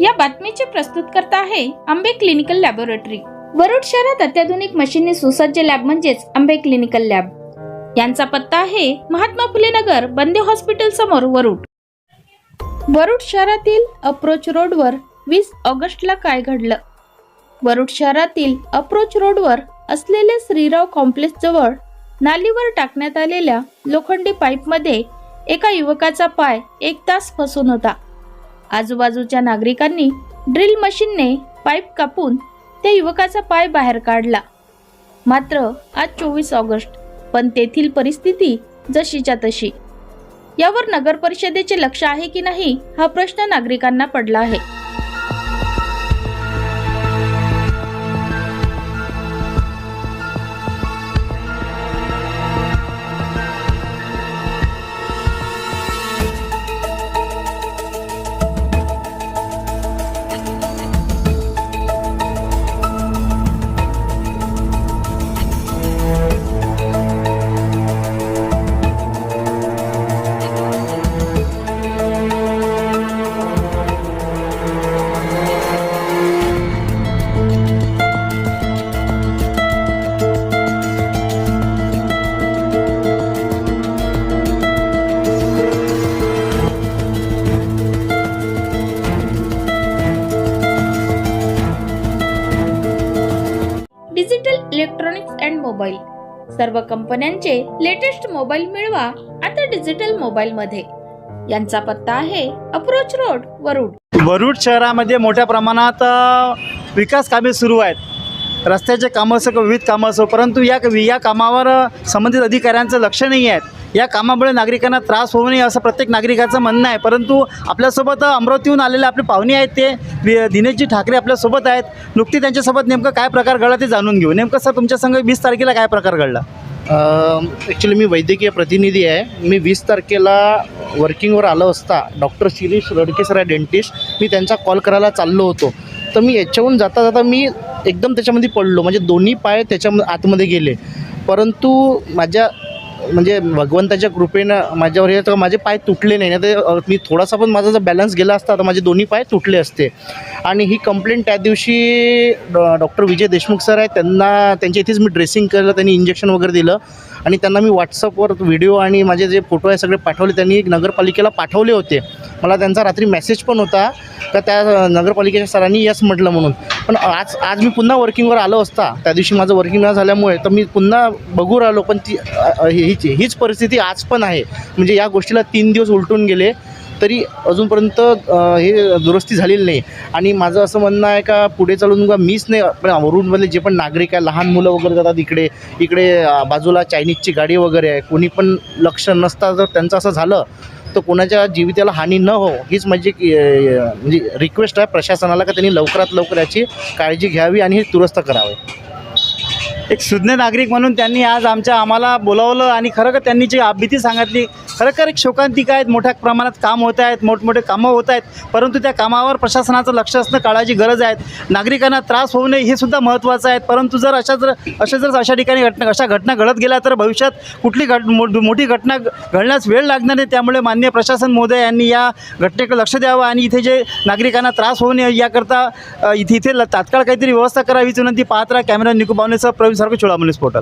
या बातमीचे प्रस्तुतकर्ता आहे आंबे क्लिनिकल लॅबोरेटरी. वरुड शहरात अत्याधुनिक मशीनने सुसज्ज लॅब म्हणजेच आंबे क्लिनिकल लॅब. यांचा पत्ता आहे महात्मा फुले नगर बंदे हॉस्पिटल समोर वरुड. वरुड शहरातील अप्रोच रोडवर वीस ऑगस्टला काय घडलं? वरुड शहरातील अप्रोच रोडवर असलेल्या श्रीराव कॉम्प्लेक्स जवळ नालीवर टाकण्यात आलेल्या लोखंडी पाईपमध्ये एका युवकाचा पाय एक तास फसून होता. आजूबाजूच्या नागरिकांनी ड्रिल मशीनने पाईप कापून त्या युवकाचा पाय बाहेर काढला. मात्र आज चोवीस ऑगस्ट पण तेथील परिस्थिती जशीच्या तशी. यावर नगर परिषदेचे लक्ष आहे की नाही हा प्रश्न नागरिकांना पडला आहे. Digital electronics and mobile. सर्व कंपन्यांचे लेटेस्ट मोबाईल मिळवा आता डिजिटल मोबाईल मध्ये यांचा पत्ता आहे अप्रोच रोड वरुड. वरुड शहरामध्ये मोठ्या प्रमाणात विकास कामे सुरू आहेत. रस्त्याचे कामं असो विविध कामं असो परंतु या या कामावर संबंधित अधिकाऱ्यांचं लक्ष नाही आहे. या कामामुळे नागरिकांना त्रास होऊ नये असं प्रत्येक नागरिकाचं म्हणणं आहे. परंतु आपल्यासोबत अमरावतीहून आलेले आपले पाहुणे आहेत ते वि- दिनेशजी ठाकरे आपल्यासोबत आहेत. नुकती त्यांच्यासोबत नेमकं काय प्रकार घडला ते जाणून घेऊ. नेमकं सर तुमच्या संघ वीस तारखेला काय प्रकार घडला? ॲक्च्युली मी वैद्यकीय प्रतिनिधी आहे. मी वीस तारखेला वर्किंगवर आलो असता डॉक्टर शिरीष रडके आहे डेंटिस्ट मी त्यांचा कॉल करायला चाललो होतो. तर मी याच्याहून जाता जाता मी एकदम त्याच्यामध्ये पडलो. म्हणजे दोन्ही पाय त्याच्या आतमध्ये गेले. परंतु माझ्या म्हणजे भगवंताच्या कृपेनं माझ्यावर हे तर माझे पाय तुटले नाही. ना तर मी थोडासा पण माझा जर बॅलन्स गेला असता तर माझे दोन्ही पाय तुटले असते. आणि ही कंप्लेंट त्या दिवशी Dr doctor Vijay Deshmukh sir आहे त्यांना त्यांच्या इथेच मी ड्रेसिंग केलं त्यांनी इंजेक्शन वगैरे दिलं. आणि त्यांना मी व्हॉट्सअपवर व्हिडिओ आणि माझे जे फोटो आहे सगळे पाठवले. त्यांनी नगरपालिकेला पाठवले होते. मला त्यांचा रात्री मेसेज पण होता. तर त्या नगरपालिकेच्या सरांनी यस म्हटलं म्हणून. पण आज आज मी पुन्हा वर्किंगवर आलो असता त्या दिवशी माझं वर्किंग न झाल्यामुळे तर मी पुन्हा बघू राहिलो पण ती हीच हीच परिस्थिती आज पण आहे. म्हणजे या गोष्टीला तीन दिवस उलटून गेले तरी अजूनपर्यंत हे दुरुस्ती झालेली नाही. आणि माझं असं म्हणणं आहे का पुढे चालून का मीच नाही पण वरूडमधले जे पण नागरिक आहे लहान मुलं वगैरे जातात इकडे इकडे बाजूला चायनीजची गाडी वगैरे आहे कोणी पण लक्ष नसता जर त्यांचं असं झालं तर कोणाच्या जीविताला हानी न हो हीच माझी म्हणजे रिक्वेस्ट आहे प्रशासनाला का त्यांनी लवकरात लवकर याची काळजी घ्यावी आणि हे दुरुस्त करावे. एक सुज्ञ नागरिक म्हणून त्यांनी आज आमच्या आम्हाला बोलावलं आणि खरं त्यांनी जी भीती सांगितली खरोखर एक शोकांतिका आहेत? मोठ्या प्रमाणात काम होत आहेत मोठमोठे कामं होत आहेत परंतु त्या कामावर प्रशासनाचं लक्ष असणं काळाची गरज आहे. नागरिकांना त्रास होऊ नये हे सुद्धा महत्त्वाचं आहे. परंतु जर अशा जर अशा जर अशा ठिकाणी घटना अशा घटना घडत गेल्या तर भविष्यात कुठली घट मो मोठी घटना घडण्यास वेळ लागणार नाही. त्यामुळे माननीय प्रशासन महोदय यांनी या घटनेकडे लक्ष द्यावं आणि इथे जे नागरिकांना त्रास होऊ नये याकरता इथे इथे ल- तात्काळ काहीतरी व्यवस्था करावीच विनंती. पाहत राहा कॅमेरा निकू बावनेसह प्रवीण सारखं चोळामनीस पोर्टल